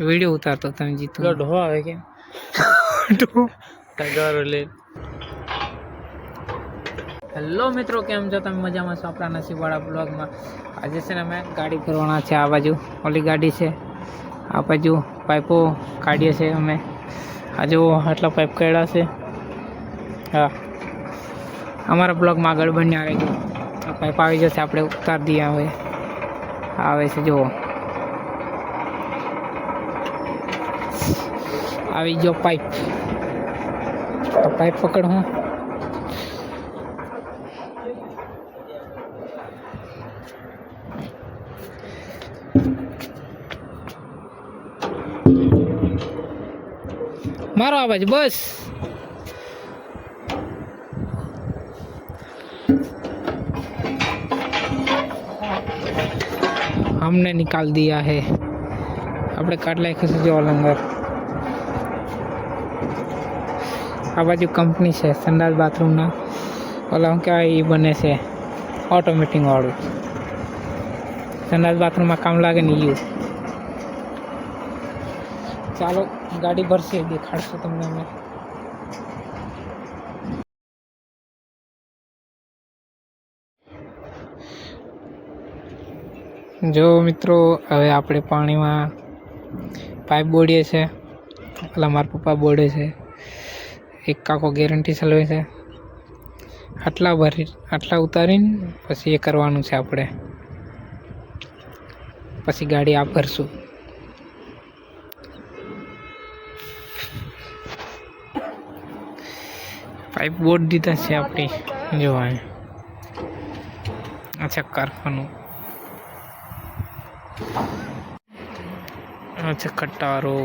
Video ઉતારતો તમે જીતું. ઢો આવે કે લે. હેલો મિત્રો કેમ છો? તમે મજામાં છો? આપણા નસીબવાળા બ્લોગમાં. આજે છે ને અમે ગાડી ભરવાના છે આ બાજુ. ઓલી ગાડી છે. આ બાજુ પાઇપો કાઢીએ છીએ અમે. આજે આટલા પાઇપ કાઢ્યા છે. હા. અમારા બ્લોગમાં આગળ બન્યા આવે આ પાઇપ આવી જશે આપણે ઉતાર દઈએ હવે. આવે છે જુઓ. આવી ગયો પાઇપ તો પાઇપ પકડ હું મારો અવાજ બસ हमने निकाल दिया है આપણે કાઢ ખસી છે અંદર આ બાજુ કંપની છે, સંડાસ બાથરૂમના ઓલા શું કહેવાય એ બને છે ઓટોમેટિકવાળું સંડાસ બાથરૂમમાં કામ લાગે ને યુ ચાલો, ગાડી ભરશે, દેખાડશો તમને અમે. જો મિત્રો, હવે આપણે પાણીમાં પાઇપ બોડીએ છે. પેલા મારા પપ્પા બોડે છે. એક કાકો ગેરંટી ચલાવે છે. આટલા ભરી, આટલા ઉતારીને પછી એ કરવાનું છે આપણે. પછી ગાડી આ ભરશું. પાઇપ બોર્ડ દીધા છે આપણી. જોવા અચ્છા કારખાનું. અચ્છા ખટારો.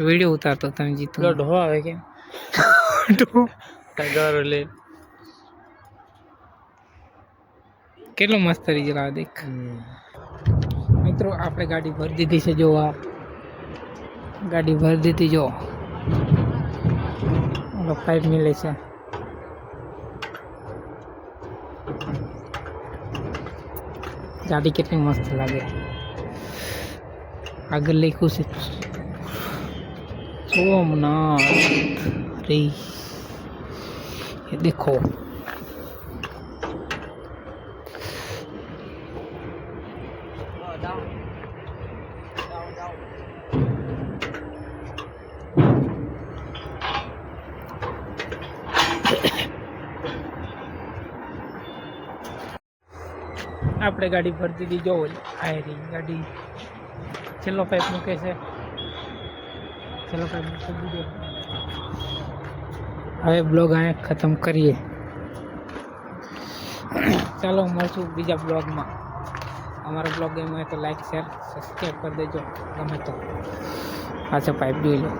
વીડિયો ઉતારતો તમે જીતું. ઢો આવે કે ટગર લે. કેટલો મસ્ત રિઝલ્ટ આવે દેખ. મિત્રો આપણે ગાડી ભરી દીધી છે જો આ. ગાડી ભરી દીધી જો. પાઇપ મિલે છે. ગાડી કેટલી મસ્ત લાગે. આગળ લખ્યું છે. સોમનાથ રે ये देखो આપણે ગાડી ભરી દીધી જો આ રહી ગાડી છેલ્લો પાઇપ મૂકે છે મૂકી હવે બ્લોગ અહીં ખતમ કરીએ. ચાલો, મળશું બીજા બ્લોગમાં અમારો બ્લોગ ગમ્યો હોય તો લાઈક શેર સબસ્ક્રાઈબ કરી દેજો. ગમે તો. પાછો પાઇપ જોઈ લો